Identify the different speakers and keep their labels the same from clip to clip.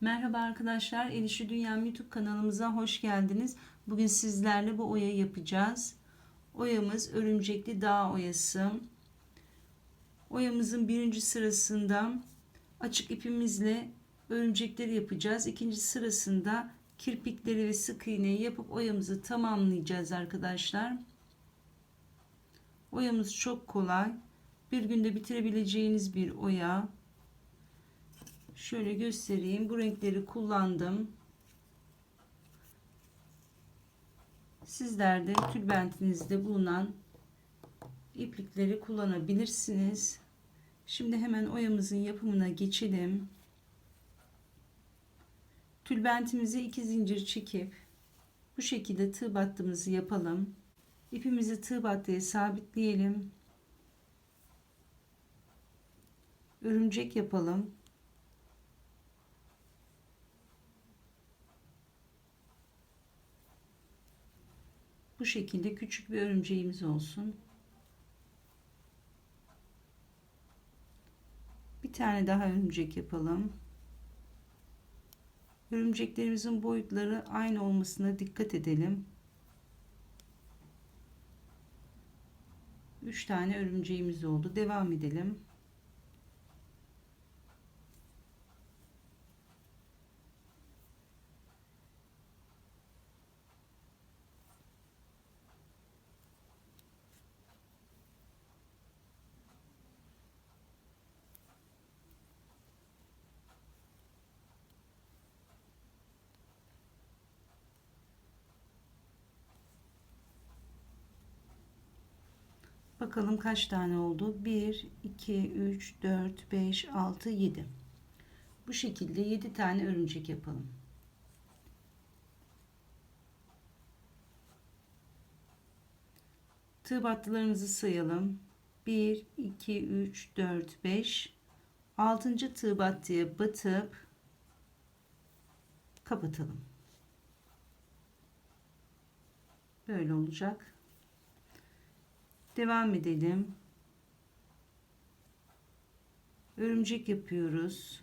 Speaker 1: Merhaba arkadaşlar, Elişi Dünyam YouTube kanalımıza hoş geldiniz. Bugün sizlerle bu oya yapacağız. Oyamız örümcekli dağ oyası. Oyamızın birinci sırasında açık ipimizle örümcekleri yapacağız. İkinci sırasında kirpikleri ve sık iğneyi yapıp oyamızı tamamlayacağız arkadaşlar. Oyamız çok kolay. Bir günde bitirebileceğiniz bir oya. Şöyle göstereyim. Bu renkleri kullandım. Sizler de tülbentinizde bulunan iplikleri kullanabilirsiniz. Şimdi hemen oyamızın yapımına geçelim. Tülbentimizi iki zincir çekip bu şekilde tığ battığımızı yapalım. İpimizi tığ battıya sabitleyelim. Örümcek yapalım. Bu şekilde küçük bir örümceğimiz olsun. Bir tane daha örümcek yapalım. Örümceklerimizin boyutları aynı olmasına dikkat edelim. 3 tane örümceğimiz oldu. Devam edelim. Bakalım kaç tane oldu? 1, 2, 3, 4, 5, 6, 7. Bu şekilde 7 tane örümcek yapalım. Tığ battılarımızı sayalım. 1, 2, 3, 4, 5. 6. tığ battıya batıp kapatalım. Böyle olacak. Devam edelim. Örümcek yapıyoruz.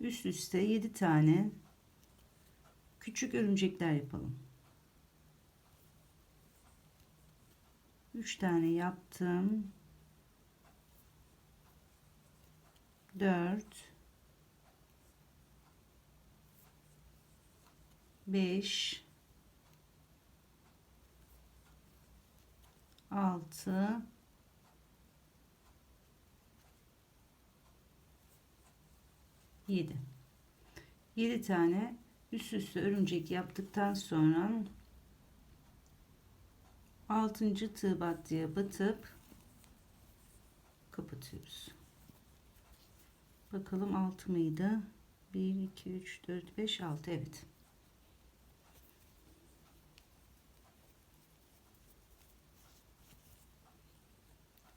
Speaker 1: Üst üste 7 tane küçük örümcekler yapalım. 3 tane yaptım. 4 5 6 7 7 tane üst üste örümcek yaptıktan sonra 6. tığ battıya batıp kapatıyoruz. Bakalım 6 mıydı? 1 2 3 4 5 6 evet.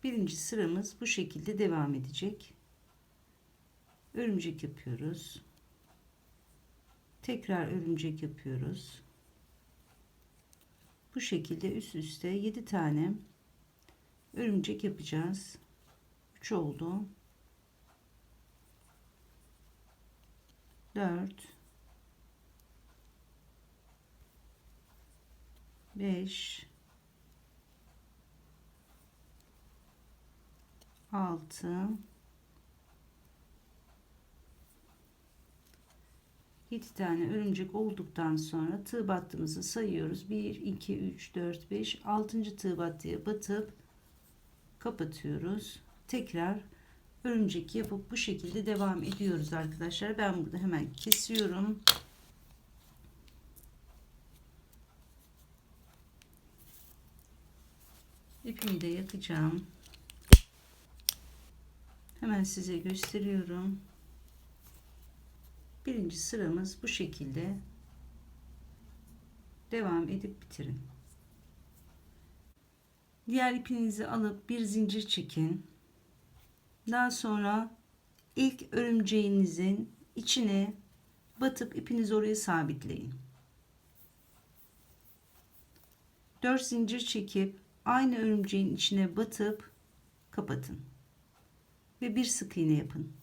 Speaker 1: Birinci sıramız bu şekilde devam edecek. Örümcek yapıyoruz. Tekrar örümcek yapıyoruz. Bu şekilde üst üste 7 tane örümcek yapacağız. 3 oldu. 4 5 6 7 tane örümcek olduktan sonra tığ battığımızı sayıyoruz. 1 2 3 4 5 6. tığ battıya batıp kapatıyoruz. Tekrar örümcek yapıp bu şekilde devam ediyoruz arkadaşlar. Ben burada hemen kesiyorum. İpimi de yakacağım. Hemen size gösteriyorum. Birinci sıramız bu şekilde devam edip bitirin. Diğer ipinizi alıp bir zincir çekin. Daha sonra ilk örümceğinizin içine batıp ipinizi oraya sabitleyin. 4 zincir çekip aynı örümceğin içine batıp kapatın. Ve bir sık iğne yapın.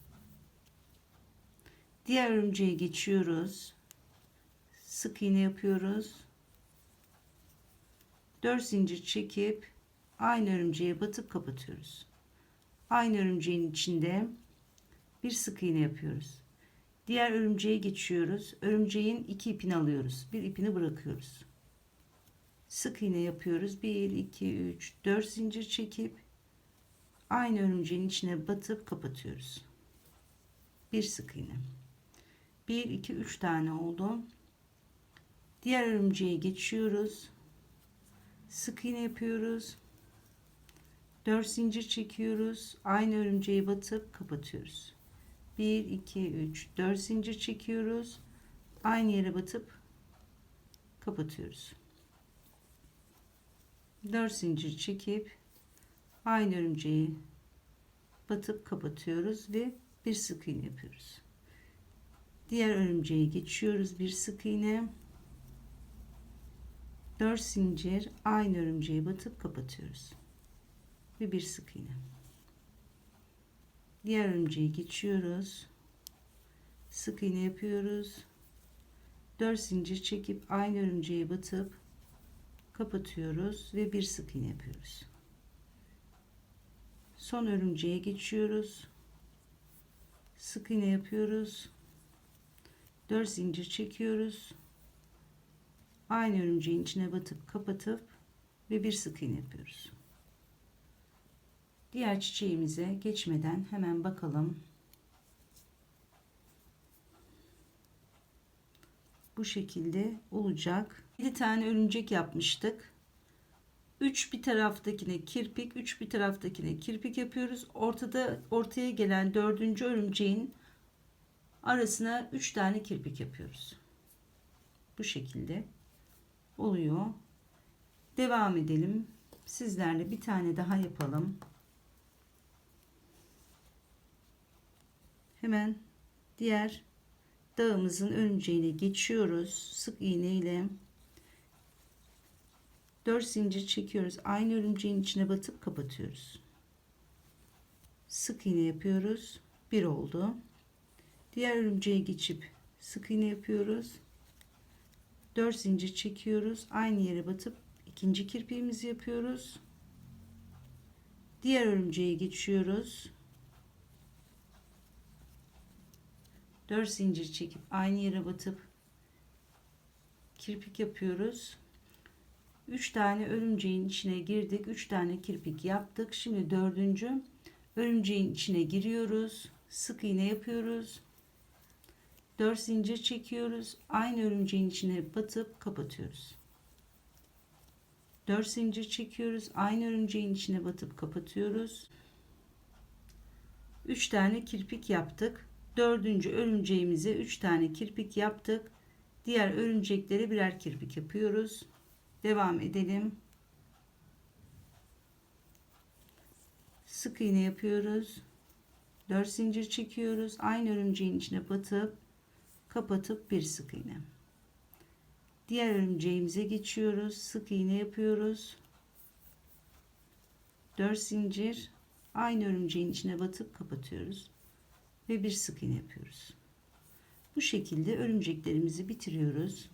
Speaker 1: Diğer örümceğe geçiyoruz. Sık iğne yapıyoruz. 4 zincir çekip aynı örümceğe batıp kapatıyoruz. Aynı örümceğin içinde bir sık iğne yapıyoruz. Diğer örümceğe geçiyoruz. Örümceğin iki ipini alıyoruz. Bir ipini bırakıyoruz. Sık iğne yapıyoruz. 1 2 3 4 zincir çekip aynı örümceğin içine batıp kapatıyoruz. Bir sık iğne. 1 2 3 tane oldu. Diğer örümceğe geçiyoruz. Sık iğne yapıyoruz. 4 zincir çekiyoruz. Aynı örümceğe batıp kapatıyoruz. 1 2 3 4 zincir çekiyoruz. Aynı yere batıp kapatıyoruz. 4 zincir çekip aynı örümceği batıp kapatıyoruz ve bir sık iğne yapıyoruz. Diğer örümceğe geçiyoruz. Bir sık iğne. 4 zincir aynı örümceğe batıp kapatıyoruz. Ve bir sık iğne. Diğer örümceğe geçiyoruz. Sık iğne yapıyoruz. 4 zincir çekip aynı örümceğe batıp kapatıyoruz ve bir sık iğne yapıyoruz. Son örümceğe geçiyoruz. Sık iğne yapıyoruz. 4 zincir çekiyoruz. Aynı örümceğin içine batıp kapatıp ve bir sık iğne yapıyoruz. Diğer çiçeğimize geçmeden hemen bakalım. Bu şekilde olacak. 7 tane örümcek yapmıştık. 3 bir taraftakine kirpik, 3 bir taraftakine kirpik yapıyoruz. Ortada ortaya gelen dördüncü örümceğin arasına 3 tane kirpik yapıyoruz. Bu şekilde oluyor. Devam edelim. Sizlerle bir tane daha yapalım. Hemen diğer dağımızın örümceğine geçiyoruz. Sık iğne ile 4 zincir çekiyoruz. Aynı örümceğin içine batıp kapatıyoruz. Sık iğne yapıyoruz. Bir oldu. Diğer örümceğe geçip sık iğne yapıyoruz. 4 zincir çekiyoruz. Aynı yere batıp ikinci kirpiğimizi yapıyoruz. Diğer örümceğe geçiyoruz. 4 zincir çekip aynı yere batıp kirpik yapıyoruz. 3 tane örümceğin içine girdik. 3 tane kirpik yaptık. Şimdi dördüncü örümceğin içine giriyoruz. Sık iğne yapıyoruz. 4 zincir çekiyoruz. Aynı örümceğin içine batıp kapatıyoruz. 4 zincir çekiyoruz. Aynı örümceğin içine batıp kapatıyoruz. 3 tane kirpik yaptık. Dördüncü örümceğimize 3 tane kirpik yaptık. Diğer örümceklere birer kirpik yapıyoruz. Devam edelim. Sık iğne yapıyoruz. 4 zincir çekiyoruz. Aynı örümceğin içine batıp kapatıp bir sık iğne. Diğer örümceğimize geçiyoruz. Sık iğne yapıyoruz. 4 zincir aynı örümceğin içine batıp kapatıyoruz ve bir sık iğne yapıyoruz. Bu şekilde örümceklerimizi bitiriyoruz.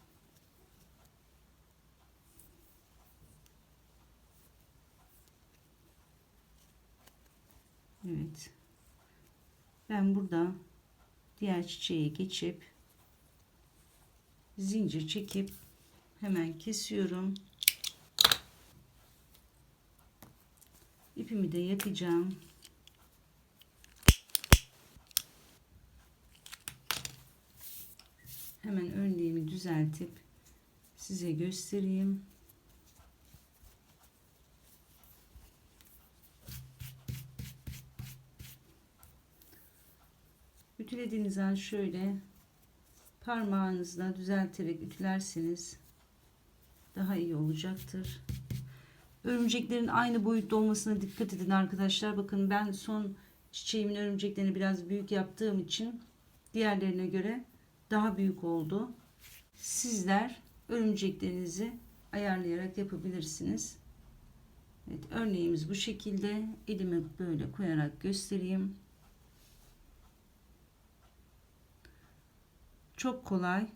Speaker 1: Evet. Ben burada diğer çiçeğe geçip zincir çekip hemen kesiyorum. İpimi de yakacağım. Hemen önlüğümü düzeltip size göstereyim. Ütülediğiniz an şöyle parmağınızla düzelterek ütülerseniz daha iyi olacaktır. Örümceklerin aynı boyutta olmasına dikkat edin arkadaşlar. Bakın ben son çiçeğimin örümceklerini biraz büyük yaptığım için diğerlerine göre daha büyük oldu. Sizler örümceklerinizi ayarlayarak yapabilirsiniz. Evet, örneğimiz bu şekilde. Elimi böyle koyarak göstereyim. Çok kolay.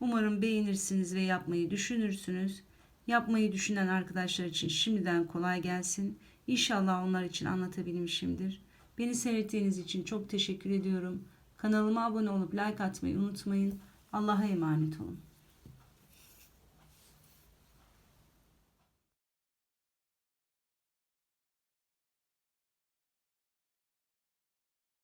Speaker 1: Umarım beğenirsiniz ve yapmayı düşünürsünüz. Yapmayı düşünen arkadaşlar için şimdiden kolay gelsin. İnşallah onlar için anlatabilmişimdir. Beni seyrettiğiniz için çok teşekkür ediyorum. Kanalıma abone olup like atmayı unutmayın. Allah'a emanet olun.